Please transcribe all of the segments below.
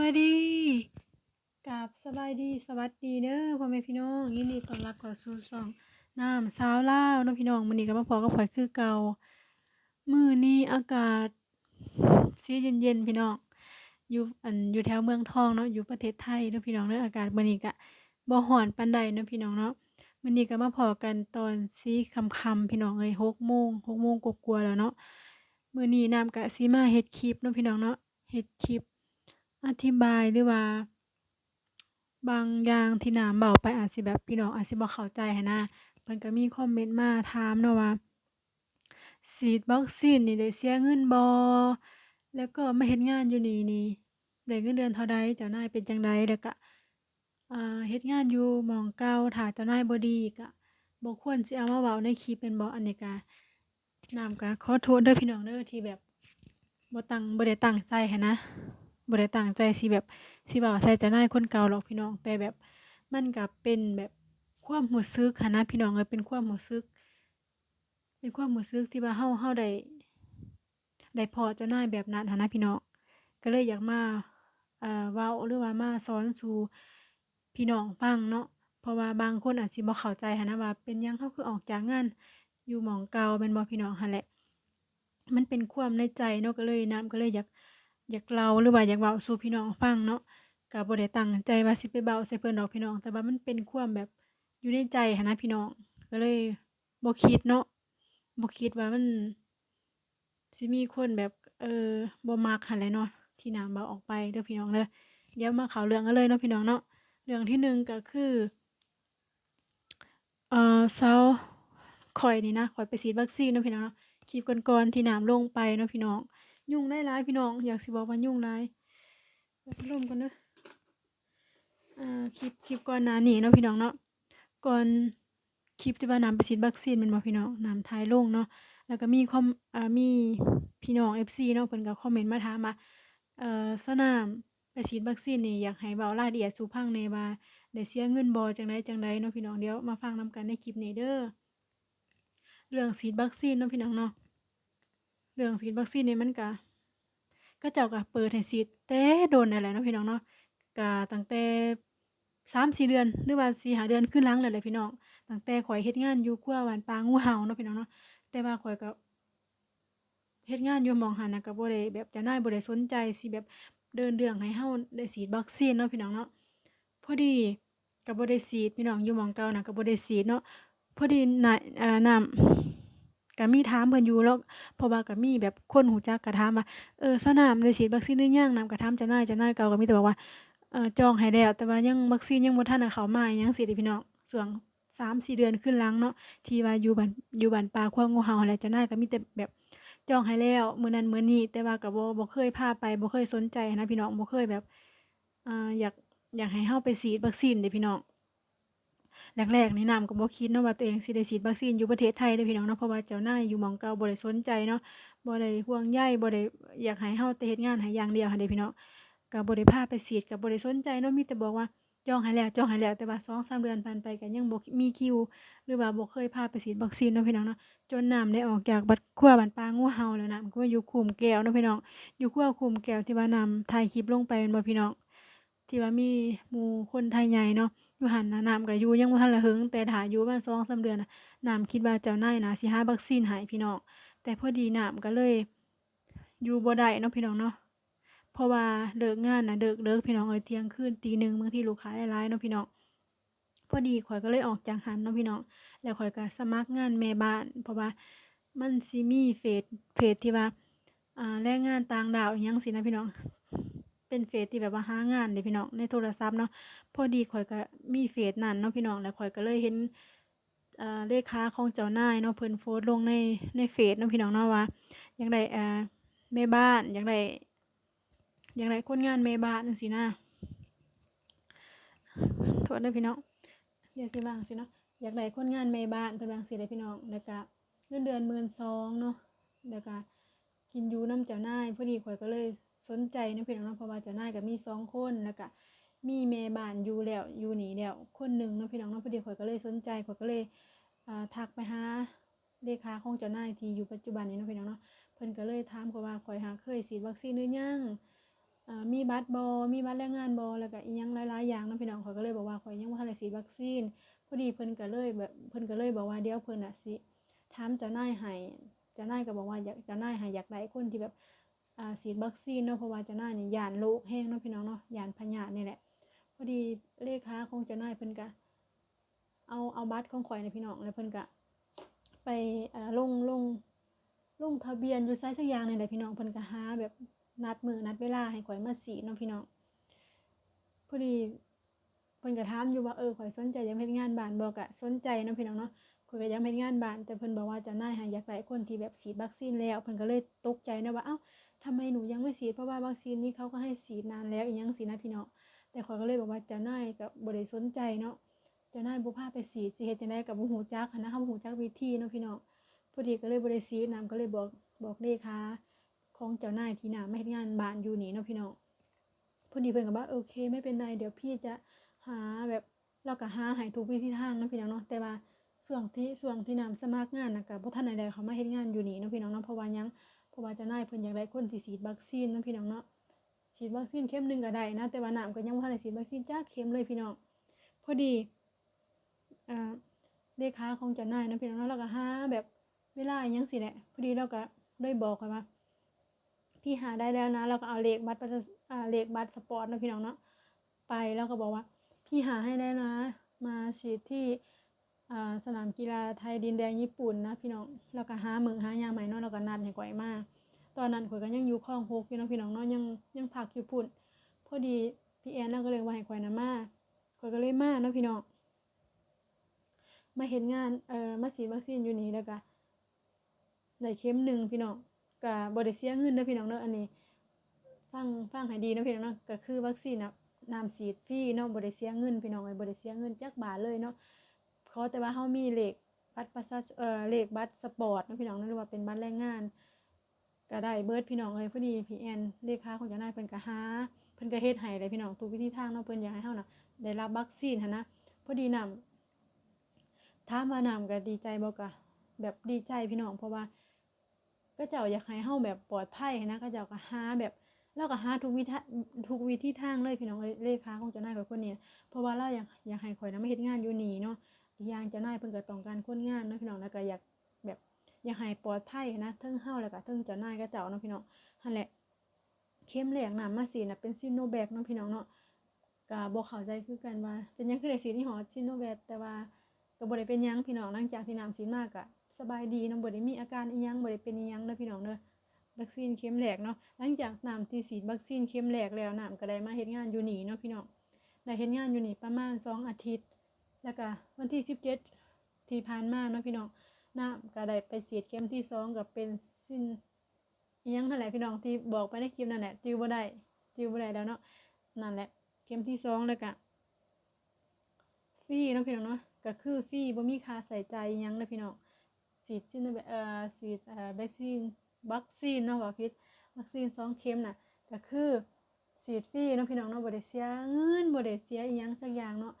วัสดีกับสบายดีสวัสดีเด้อพ่อแม่พี่น้องยินดีต้อนรับเข้าสู่ช่องน้ำสาวเลาวเนาะพี่น้องมื้อนี้ก็มาพอกับข่อยคือเก่ามื้อนี้อากาศสีเย็นๆพี่น้องอยู่อันอยู่แถวเมืองทองเนาะอยู่ประเทศไทยเนาะพี่น้องเด้ออากาศมื้อนี้ก็บ่ร้อนปานใดเนาะพี่น้องเนาะมื้อนี้ก็มาพอกันตอนสีค่ำๆพี่น้องเอ้ย6โมง6โมงกว่าๆแล้วเนาะมื้อนี้น้ำก็สิมาเฮ็ดคลิปเนาะพี่น้องเนาะเฮ็ดคลิป อธิบายหรือว่า บางอย่างที่น้ำเว้าไปอาจสิแบบพี่น้องอาจสิบ่เข้าใจหั้นนะเพิ่นก็มีคอมเมนต์มาถามเนาะว่าฉีดวัคซีนนี่ได้เสียเงินบ่แล้วก็มาเฮ็ดงานอยู่นี่นี่ได้เงินเดือนเท่าใดเจ้านายเป็นจังใดแล้วก็อ่าเฮ็ดงานอยู่หม้องเก่าถ้าเจ้านายบ่ดีก็บ่ควรสิเอามาเว้าในคลิปแม่นบ่อันนี้ก็น้ำก็ขอโทษเด้อพี่น้องเด้อที่แบบบ่ตั้งบ่ได้ตั้งใจหั้นนะ บ่ได้ตั้งใจสิแบบสิเว้าใส่จ้านายคนเก่าหรอกพี่น้อง แต่แบบมันก็เป็นแบบความรู้สึกหั้นะพี่น้องเอ้ยเป็นความรู้สึก เป็นความรู้สึกที่ว่าเราเราได้ได้พอเจ้านายแบบนั้นหั้นะพี่น้องก็เลยอยากมาเอ่อว้าหรือว่ามาสอนสู่พี่น้องฟังเนาะเพราะว่าบางคนอาจสิบ่เข้าใจขนะว่าเป็นยังเราคือออกจากงานอยู่หมองเก่าแม่นบ่พี่น้องหั้นแหละ มันเป็นความในใจเนาะก็เลยน้ำก็เลยอยาก อยากเล่าหรือว่าอยากเว้าสู่พี่น้องฟังเนาะก็บ่ได้ตั้งใจว่าสิไปเว้าใส่เพิ่นดอกพี่น้อง แต่ว่ามันเป็นความแบบอยู่ในใจหั้นนะพี่น้อง ก็เลยบ่คิดเนาะบ่คิดว่ามันสิมีคนแบบเออบ่มักหันแหละเนาะที่น้ำเว้าออกไปเด้อพี่น้องเด้อเดี๋ยวมาข้าเรื่องกันเลยเนาะพี่น้องเนาะเรื่องที่หนึ่งก็คือเอ่อเซาข้อยนี่นะข้อยไปฉีดวัคซีนเนาะพี่น้องเนาะคลิปก่อนๆที่น้ำลงไปเนาะพี่น้อง ยุ่งได้หลายพี่น้อง อยากสิบอกว่ายุ่งหลายเปิดพัดลมก่อนเด้ออ่าคลิปคลิปก่อนหน้านี้เนาะพี่น้องเนาะก่อนคลิปที่ว่าน้ำไปฉีดวัคซีนม่นบ่พี่น้องน้ำถ่ายลงเนาะแล้วก็มีคอมอ่ามีพี่น้อง FC เนาะเพิ่นก็คอมเมนต์มาถามว่าเอ่อสนามไปฉีดวัคซีนนี่อยากให้เว้ารายละเอียดสู่ฟังแหน่ว่าได้เสียเงินบ่จั่งใดจังใดเนาะพี่น้องเดี๋ยวมาฟังนำกันในคลิปนี้เด้อเรื่องฉีดวัคซีนเนาะพี่น้องเนาะ เรื่องฉีดวัคซีนนี่มันก็เขาเจ้าก็เปิดให้ฉีดแต่โดนนั่นแหละเนาะพี่น้องเนาะก็ตั้งแต่3-4เดือนหรือว่า4-5เดือนขึ้นหลังนั่นแหละพี่น้องตั้งแต่ข้อยเฮ็ดงานอยู่ครัวบ้านปลางูเห่าเนาะพี่น้องเนาะแต่ว่าข้อยก็เฮ็ดงานอยู่มองหันนะก็บ่ได้แบบจ้านายบ่ได้สนใจสิแบบเดินเรื่องให้เราได้ฉีดวัคซีนเนาะพี่น้องเนาะพอดีก็บ่ได้ฉีดพี่น้องอยู่มองเก่านะก็บ่ได้ฉีดเนาะพอดีน่ะอ่าน้ำ ก็มีถามเพิ่นอยู่แล้วเพราะว่าก็มีแบบคนรู้จักก็ถามว่าเออสนามได้ฉีดวัคซีนหรือยังน้ำก็ถามเจ้านายเจ้านายเก่าก็มีแต่บอกว่าเออจองให้แล้วแต่ว่ายังวัคซีนยังบ่ทันเข้ามาอิหยังซี้เด้พี่น้องช่วง3-4เดือนขึ้นหลังเนาะที่ว่าอยู่บ้านอยู่บ้านป่าควงูเห่าหั้นและเจ้านายก็มีแต่แบบจองให้แล้วมื้อนั้นมื้อนี้แต่ว่าก็บ่บ่เคยพาไปบ่เคยสนใจนะพี่น้องบ่เคยแบบอ่าอยากอยากให้เราไปฉีดวัคซีนเด้พี่น้อง แรกๆนี่นำก็บ่คิดเนาะว่าตัวเองสิได้ฉีดวัคซีนอยู่ประเทศไทยเด้อพี่น้องเนาะเพราะว่าเจ้านายอยู่หม้องเก่าบ่ได้สนใจเนาะบ่ได้ห่วงใยบ่ได้อยากให้เราแต่เฮ็ดงานให้อย่างเดียวหั้นเด้พี่น้องก็บ่ได้พาไปฉีดก็บ่ได้สนใจเนาะมีแต่บอกว่าจองให้แล้วจองให้แล้วแต่ว่า2-3เดือนผ่านไปก็ยังบ่มีคิว หรือว่าบ่เคยพาไปฉีดวัคซีนเนาะพี่น้องเนาะจนน้ำได้ออกจากบัดครัวบ้านปลางูเห่าแล้วน้ำก็อยู่คุมแก้วเนาะพี่น้องอยู่ครัวคุมแก้วที่ว่าน้ำถ่ายคลิปลงไปแม่นบ่พี่น้องที่ว่ามีหมู่คนไทยใหญ่เนาะ อยู่หันนะน้ำก็อยู่ยังบ่ทันละหึงแต่ถ้าอยู่ประมาณ2-3เดือนน่ะน้ำคิดว่าเจ้านายน่าสิหาวัคซีนให้พี่น้องแต่พอดีน้ำก็เลย อยู่บ่ได้เนาะพี่น้องเนาะเพราะว่าเลิกงานน่ะดึกเลิกพี่น้องเอ้ยเที่ยงคืนตีหนึ่งบางทีลูกค้าหลายๆเนาะพี่น้องพอดีข้อยก็เลยออกจากหันเนาะพี่น้องแล้วข้อยก็สมัครงานแม่บ้าน เพราะว่ามันสิมีเฟซเฟซที่ว่าอ่าแรงงานต่างดาวอิหยังซี้นะพี่น้อง เป็นเฟซที่แบบว่าหางานเด้พี่น้องในโทรศัพท์เนาะพอดีข้อยก็มีเฟซนั้นเนาะพี่น้องแล้วข้อยก็เลยเห็นเอ่อเลขาของเจ้านายเนาะเพิ่นโพสต์ลงในในเฟซเนาะพี่น้องเนาะว่าอยากได้อ่าแม่บ้านอยากได้อยากได้คนงานแม่บ้านจังซี้นะโทษเด้อพี่น้องเดี๋ยวสิว่างซี้เนาะอยากได้คนงานแม่บ้านเพิ่นว่างซี้เด้พี่น้องแล้วก็เงินเดือน12,000เนาะแล้วก็กินอยู่นำเจ้านายพอดีข้อยก็เลย สนใจนาะพี่น้องเนาะเพราะว่าเจ้านายก็มี2คนแล้วก็มีแม่บ้านอยู่แล้วอยู่นี่แล้วคนหนึ่งนาะพี่น้องเนาะพอดีข้อยก็เลยสนใจข้อยก็เลยอ่าทักไปหาเลขาของเจ้านายที่อยู่ปัจจุบันนี้นาะพี่น้องเนาะเพิ่นก็เลยถามข้อยว่าข้อยหาเคยฉีดวัคซีนหรือยังอ่ามีบัตรบ่มีบัตรแรงงานบ่แล้วก็อีหยังหลายๆอย่างนะพี่น้องข้อยก็เลยบอกว่าข้อยยังบ่ทันได้ฉีดวัคซีนพอดีเพิ่นก็เลยแบบเพิ่นก็เลยบอกว่าเดี๋ยวเพิ่นน่ะสิถามเจ้านายให้เจ้านายก็บอกว่าอยากเจ้านายให้อยากได้คนที่แบบ อ่าฉีดวัคซีนเนาะเพราะว่าจ้านายนี่ย้านโรคแฮงเนาะพี่น้องเนาะยานพยาธินี่ยแหละ พอดีเลขาของจ้านาเพิ่นก็เอาเอาบัตรของข่อยนะพี่น้องแล้วเพิ่นก็ไปอ่าลงลงลงทะเบียนอยู่ไสสักอย่างนี่แหละพี่น้องเพิ่นก็หาแบบนัดมือนัดเวลาให้ข่อยมาฉีดเนาะพี่น้องพอดีเพิ่นก็ถามอยู่ว่าเออข่อยสนใจยากเฮ็ดงานบ้านบ่ก็สนใจเนาะพี่น้องเนาะข่อยก็ยากเฮ็ดงานบ้านแต่เพิ่นบอกว่าเจ้านายให้อยากได้คนที่แบบฉีดวัคซีนแล้วเพิ่นก็เลยตกใจนะว่าเอ้า ทำไมหนูยังไม่ฉีดเพราะว่าวัคซีนนี้เขาก็ให้ฉีดนานแล้วอีหยังสินะพี่เน้องแต่ข่อยก็เลยบอกว่าเจ้านายก็บ่ได้สนใจเนาะเจ้านายบ่พาไปฉีดสิเฮ็ดจังได๋ก็บ่ฮู้จักหันนะเฮาบ่ฮู้จักวิธีเนาะพี่เน้องพอดีก็เลยบ่ได้ฉีดนํก็เลยบอกบอกเลขาของเจ้านายที่น่ะมาเฮ็ดงานบ้านอยู่นี่เนาะพี่เน้องพอดีเพิ่อนก็ว่าโอเค ไม่เป็นไรเดี๋ยวพี่จะหาแบบเราก็หาให้ทุกวิธีทางเนาะพี่น้องเนาะแต่ว่าช่วงที่ช่วงที่นำสมัครงานนะก็บ่ทันได้เขามาเฮ็ดงานอยู่นี่เนาะพี่น้องเนาะเพราะว่ายัง ราะว่าเจ้านายเพิ่นอยากได้คนที่ฉีดวัคซีนนะพี่น้องเนาะฉีดวัคซีนเข็มหนึ่งก็ได้นะ แต่ว่าน้ำก็ยังบ่ทันได้ฉีดวัคซีนจักเข็มเลยพี่น้องพอดีอ่าเลขาของเจ้านายนะพี่น้องเนาะเราก็หาแบบเวลาอิหยังสิแหละพอดีเราก็ได้บอกกันว่าพี่หาได้แล้วนะเราก็เอาเลขบัตรประชาอ่าเลขบัตรสปอร์ตนะพี่น้องเนาะไปแล้วก็บอกว่า พี่หาให้ได้นะ มาฉีดที่ สนามกีฬาไทยดินแดงญี่ปุ่นนะพี่น้องเราก็หามือหายาใหม่เนาะเราก็นัดให้ก่อยมากตอนนั้นข่อยก็ยังอยู่คลองหกอยู่เนาะพี่น้องเนาะยังยังพักอยู่พุ่นพอดีพี่แอนเราก็เลยว่าให้ข่อยน่ะมาข่อยก็เลยมาเนาะพี่น้องมาเฮ็ดงานเอ่อมาฉีดวัคซีนอยู่นี่แล้วก็ได้เข็มหนึ่งพี่น้องก็บ่ได้เสียเงินเด้อพี่น้องเนาะอันนี้ฟังฟังให้ดีเนาะพี่น้องเนาะก็คือวัคซีนน่ะน้ำฉีดฟรีเนาะบ่ได้เสียเงินพี่น้องเอ้บ่ได้เสียเงินจักบาทเลยเนาะ ขอแต่ว่าเฮามีเลขบัตรประชาเอ่อเลขบัตรสปอร์ตนะพี่น้องเนาะหรือว่าเป็นบัตรแรงงานก็ได้เบิร์ดพี่น้องเอ้ยพอดีพี่แอนเลขาของเจ้านายเพิ่นก็หาเพิ่นก็เฮ็ดให้เลยพี่น้องทุกวิธีทางเนาะเพิ่นอยากให้เฮาน่ะได้รับวัคซีนหันนะพอดีนำถามานำก็ดีใจบ่ก็แบบดีใจพี่น้องเพราะว่า ก็เจ้าอยากให้เฮาแบบปลอดภัยนะก็เจ้าก็หาแบบเราก็หาทุกวิธีทุกวิธีทางเลยพี่น้องเอ้ยเลขาของเจ้านายกับคนนี้เพราะว่าเราอยากอยากให้ข่อยนำมาเฮ็ดงานอยู่นี่เนาะ อย่างจ้านายเพิ่นก็ต้องการคนงานเนาะพี่น้องแล้วก็อยากแบบอยากให้ปลอดภัยนะเทิงเฮาแล้วก็เทิงเจ้านายก็เจ้าเนาะพี่น้องหั่นแหละเข้มแหลกน้ำมาสีนะเป็นซิโนแบคเนาะพี่น้องเนาะก็บ่เข้าใจคือกันว่า เป็นยังคือได้สีที่หอซิโนแบคแต่ว่าก็บ่ได้เป็นยังพี่น้องหลังจากที่น้ำสีมากก็สบายดีเนาะบ่ได้มีอาการอีหยังบ่ได้เป็นอีหยังเด้อพี่น้องเด้อวัคซีนเข็มแรกเนาะหลังจากน้ำที่ฉีดวัคซีนเข็มแรกแล้วน้ำก็ได้มาเฮ็ดงานอยู่นี่เนาะพี่น้องได้เฮ็ดงานอยู่นี่ประมาณสองอาทิตย์ แล้วก็วันที่17ที่ผ่านมาเนาะพี่น้องน้ำก็ได้ไปฉียดเข็มที่สองกับเป็นสิ้นยังนั่นแหละพี่น้องที่บอกไปในคลิปนั่นแหละจิวบ่ได้จิวบ่ได้แล้วเนาะนั่นแหละเข็มที่สองแล้วก็ฟรีเนาะพี่น้องเนาะก็คือฟรีบ่มีค่าใส่ใจยังเนาะพี่น้องฉีดซิโนแวคเอ่อฉีดเอ่อวัคซีนวัคซีนเนาะว่าผิดวัคซีนสองเข็มน่ะก็คือฉีดฟรีเนาะพี่น้องเนาะบ่ได้เสียเงินบ่ได้เสียอิหยังสักอย่างเนาะ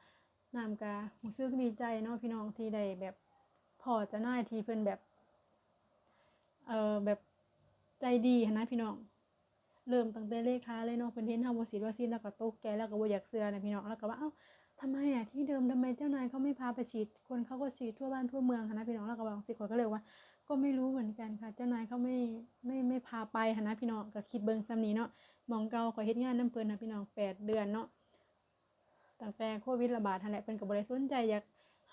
น้ำก็รู้สึกดีใจเนาะพี่น้องที่ได้แบบพอจะน่ายทีเพิ่นแบบ เอ่อแบบใจดีนะพี่น้อง เริ่มตั้งแต่เลขาเลยเนาะเพิ่นเห็นเฮาบ่ฉีวัคซีนแล้วก็ตกใจแล้วก็บ่อยากเชื่อนะพี่น้องแล้วก็ว่าเอ้าทำไมอะที่เดิมทำไมเจ้านายเขาไม่พาไปฉีด คนเขาก็ฉีดทั่วบ้านทั่วเมืองนะพี่น้องแล้วก็บางสิคนก็เลยว่า ก็ไม่รู้เหมือนกันค่ะ เจ้านายเขาไม่ไม่ไม่พาไปนะพี่น้องก็คิดเบิ่งซ้ำนี้เนาะมองเก่าขอเฮ็ดงานนํเพิ่นนะพี่น้องแปดเดือนเนาะ ตั้งแต่โควิดระบาดหั่นแหละเพิ่นก็บ่ได้สนใจอยาก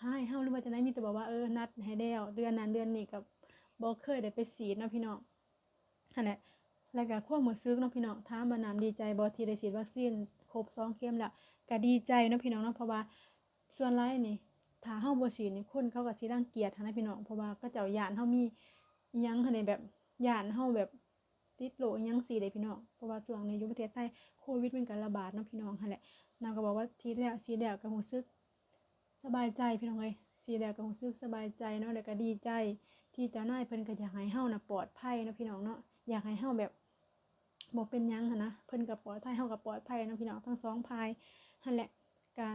ให้เฮาหรือว่าจะได้มีแต่บอกว่าเออนัดให้แล้วเดือนนั้นเดือนนี้กับบ่เคยได้ไปฉีดเนาะพี่น้องนั่นแหละแล้วก็ความรู้สึกเนาะพี่น้องถามว่าน้ำดีใจบ่ที่ได้ฉีดวัคซีนครบ2เข็มแล้วก็ดีใจเนาะพี่น้องเนาะเพราะว่าส่วนหลายนี่ถ้าเฮาบ่ฉีดนี่คนเขาก็สิรังเกียจหั้นนะพี่น้องเพราะว่าเขาเจ้าย่านเฮามีอิหยังหั้นนแบบย่านเฮาแบบติดโรคอิหยังสิได้พี่น้องเพราะว่าช่วงนี้อยู่ประเทศไทยโควิดมันก็ระบาดเนาะพี่น้องหั่นแหละ นางก็บอกว่าฉีดแล้วฉีดแล้วก็รู้สึก สบายใจพี่น้องเอ้ยสีแดงก็รู้สึกสบายใจเนาะแล้วก็ดีใจ ที่เจ้านายเพิ่นก็อยากให้เฮานะปลอดภัยนะพี่น้องเนาะอยากให้เฮาแบบบ่เป็นยังหันนะเพิ่นก็ปลอดภัยเฮาก็ปลอดภัยนะพี่น้องทั้งสองภายหั่นแหละก็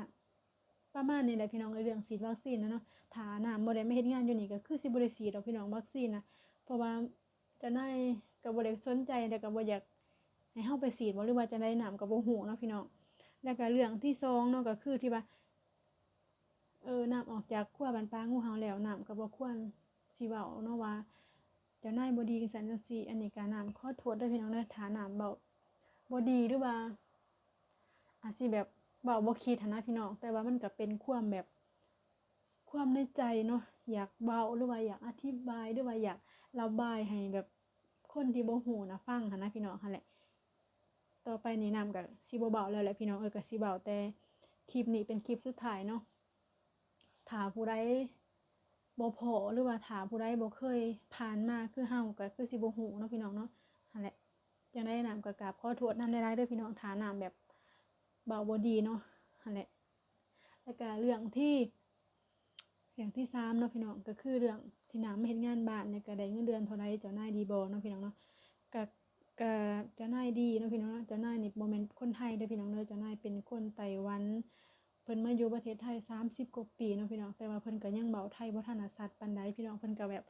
ประมาณนี้แหละพี่น้องเรื่องฉีดวัคซีนนะเนาะถ้าน้าบ่ได้มาเฮ็ดงานอยู่นี่ก็คือสิบ่ได้ฉีดดอกพี่น้องวัคซีนนะเพราะว่าจ้านายก็บ่ได้สนใจแล้วก็บ่อยากให้เฮาไปฉีดบ่หรือว่าจะได้น้ำก็บ่ฮู้เนาะพี่น้อง แล้วก็เรื่องที่สองเนาะก็คือที่ว่าเออน้ำออกจากขั้วบันปลางูเห่าแล้วน้ำก็บ่ควรสิเว้าเนาะว่าเจ้านายบ่ดีจังซั่นจังซี่อันนี้ก็น้ำขอโทษด้อพี่น้องเด้อถ้าน้ำเว้าบ่ดีหรือว่าอาจสิแบบเว้าบ่คิดนะพี่น้องแต่ว่ามันก็เป็นความแบบความในใจเนาะอยากเว้าหรือว่าอยากอธิบายหรือว่าอยากระบายให้แบบคนที่บ่ฮู้นะฟังหันนะพี่น้องหั่นแหละ ต่อไปนี้นำก็สิบ่เบาแล้วแหละพี่น้องเออก็สิเบาแต่คลิปนี้เป็นคลิปสุดท้ายเนาะถาผู้ใดบ่พอหรือว่าถาผู้ใดบ่เคยผ่านมาคือเฮาก็คือสิบ่ฮู้เนาะพี่น้องเนาะนั่นแหละจังได้นำก็กราบขอโทษนำหลายๆเด้อพี่น้องถาน้ำแบบเบาบ่ดีเนาะนั่นแหละแล้วก็เรื่องที่เรื่องที่สามเนาะพี่น้องก็คือเรื่องที่นำมาเฮ็ดงานบ้านเนี่ยก็ได้เงินเดือนเท่าใดเจ้านายดีบ่เนาะพี่น้องเนาะ ก็เจ้านายดีเนาะพี่น้องเนาะจ้านายนี่บ่แม่นคนไทยเด้พี่น้องเด้อเจ้านายเป็นคนไต้หวัน เพิ่นมาอยู่ประเทศไทย 30กว่าปีเนาะพี่น้องแต่ว่าเพิ่นก็ยังเบาไทยบ่ถนัดชัดปานใดพี่น้องเพิ่นก็แบบ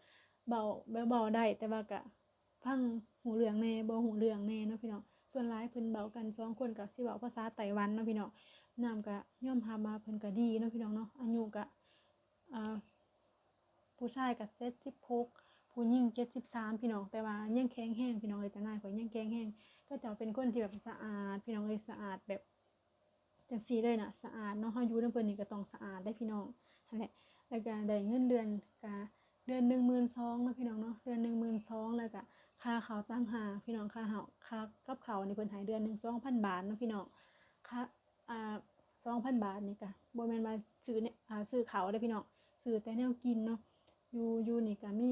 เบาเบาๆได้ แต่ว่าก็ฟังหูเรื่องแน่บ่หูเรื่องแน่เนาะพี่น้องส่วนหลายเพิ่นเบากันสองคนก็สิเว้าภาษาไต้หวันเนาะพี่น้องน้ำก็ยอมรับมาเพิ่นก็ดีเนาะพี่น้องเนาะอายุก็อ่าผู้ชายก็76ผู้ห ญิง73พี่น้องแต่ว่ายังแข็งแรงพี่น้องเอ้ยแต่ายข่อยยังแข็งแรงก็จะเป็นคนที่แบบสะอาด พี่น้องเอ้ยสะอาดแบบจังซี่เลยนะสะอาดเนาะเฮาอยู่นำเพิ่นนี่ก็ต้องสะอาดได้พี่น้องนั่นแหละแล้วก็ได้เงินเดือนก็เดือน12,000เนาะพี่น้องเนาะเดือน12,000แล้วก็ค่าเขาต่างหาพี่น้องค่าข้าค่ากับเขาวนี่เพิ่นให้เดือนหนึ่ง2,000บาทเนาะพี่น้องค่าอ่า2,000บาทนี่ก็บ่แม่นว่าซื้อเนี่ยอ่าซื้อเขาวเด้พี่น้องซื้อแต่แนวกินเนาะอยู่อยู่นี่ก็มีเพิ่น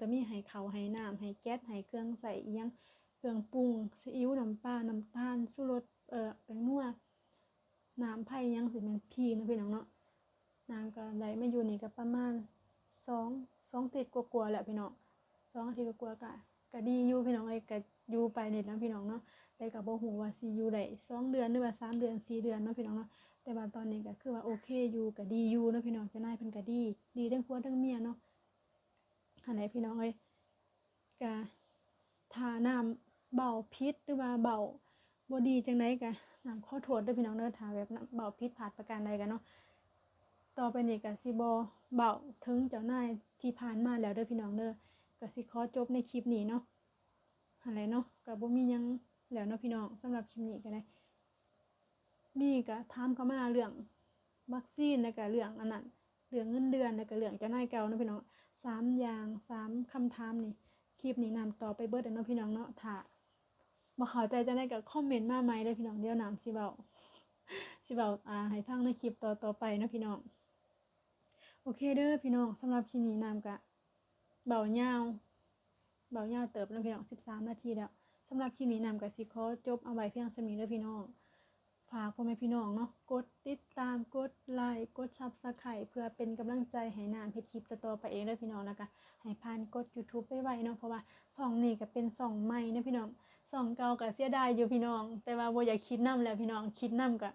ก็มีให้ข้าวให้น้ำให้แก๊สให้เครื่องใส่อีหยังเครื่องปรุงซีอิ๊วน้ำปลาน้ำตาลชูรสเอ่อแป้งนัวน้ำไผ่ยังสิแมันพีนะพี่น้องเนาะน้ำก็ได้มาอยู่นี่ก็ประมาณสองสองติดกว่าๆแหละพี่น้องสองอาทิตย์กว่าๆก็ก็ดีอยู่พี่น้องเอ้ยก็อยู่ไปนี่นะพี่น้องเนาะแต่ก็บ่ฮู้ว่าสิอยู่ได้สองเดือนหรือว่าสามเดือนสี่เดือนเนาะพี่น้องเนาะแต่ว่าตอนนี้ก็คือว่าโอเคอยู่ก็ดีอยู่เนาะพี่น้องจ้านายเพิ่นก็ดี ดีทั้งผัวทั้งเมียเนาะ อันไหนพี่น้องเอ้ยก็ถ้าน้ำเบาพิษหรือว่าเบาบดีจังไดก็น้ำขอโทษด้อพี่น้องเด้อถ้าแบบน้ำเบาผิดพลาดประการใดกันเนาะต่อไปนี้ก็สิบ่เบาถึงเจ้านายที่ผ่านมาแล้วด้อพี่น้องเด้อก็สิขอจบในคลิปนี้เนาะหั่นแหละเนาะก็บ่มียังแล้วเนาะพี่น้องสำหรับคลิปนี้ก็ได้นี่ก็ถามเข้ามาเรื่องวัคซีนแล้วก็เรื่องอันนั้นเรื่องเงินเดือนแล้วก็เรื่องเจ้านายเก่าเนาะพี่น้อง สามอย่างสามคำถามนี่คลิปนี้นำต่อไปเบิดเด้อเนาะพี่น้องเนาะถ้าบ่เข้าใจจังได๋ก็คอมเมนต์มาใหมเด้พี่น้องเดี๋ยวน้ำสิเว้าสิเว้าอ่าให้ฟังในคลิปต่อต่อไปเนาะพี่น้องโอเคเด้อพี่น้องสำหรับคลิปนี้นำก็เบายาเบายาเติบแล้วพี่น้อง13นาทีแล้วสำหรับคลิปนี้นำก็สิขอจบเอาไว้เพียงส่านี้เด้อพี่น้อง ฝากพ่อแม่พี่น้องเนาะกดติดตามกดไลค์กด Subscribe เพื่อเป็นกำลังใจให้น้ำเฮ็ดคลิปต่อไปเองด้อพี่น้องแล้วก็ให้ผ่านกด YouTube ไว้ๆเนาะเพราะว่าช่องนี้ก็เป็นช่องใหม่นะพี่น้องสองเก่าก็เสียดายอยู่พี่น้อง แต่ว่าบ่อยากคิดนํแล้วพี่น้องคิดนํก็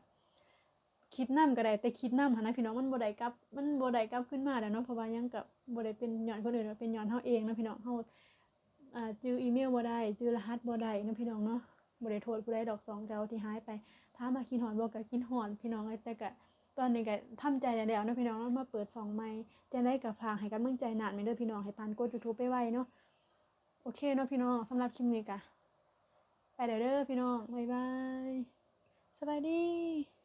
คิดนํก็ได้แต่คิดนํหันนะพี่น้องมันบ่ได้กลับ มันบ่ได้กลับขึ้นมาแล้วเนาะเพราะว่ายังกับบ่ได้เป็นย้อนคนอื่นเป็นย้อนเฮาเองนะพี่น้องเฮาอ่าจื้ออีเมลบ่ได้จื้อรหัสบ่ได้นะพี่น้องเนาะบ่ได้โทษผู้ใดดอกสองเก่าที่หายไป ถามากินหอดบ่ก็คิดฮอนพี่น้องไอ้แต่ก็ตอนนี้ก็ทำใจแล้วเนาะพี่น้องมาเปิดช่องใหม่จะได้กับฝากให้กำลังใจนานไม่เด้อพี่น้องให้ปานกดยูทูบไปไว้เนาะโอเคเนาะพี่น้องสำหรับคลิปนี้กะไปเดี๋ยวเด้อพี่น้องบ๊ายบายสบายดี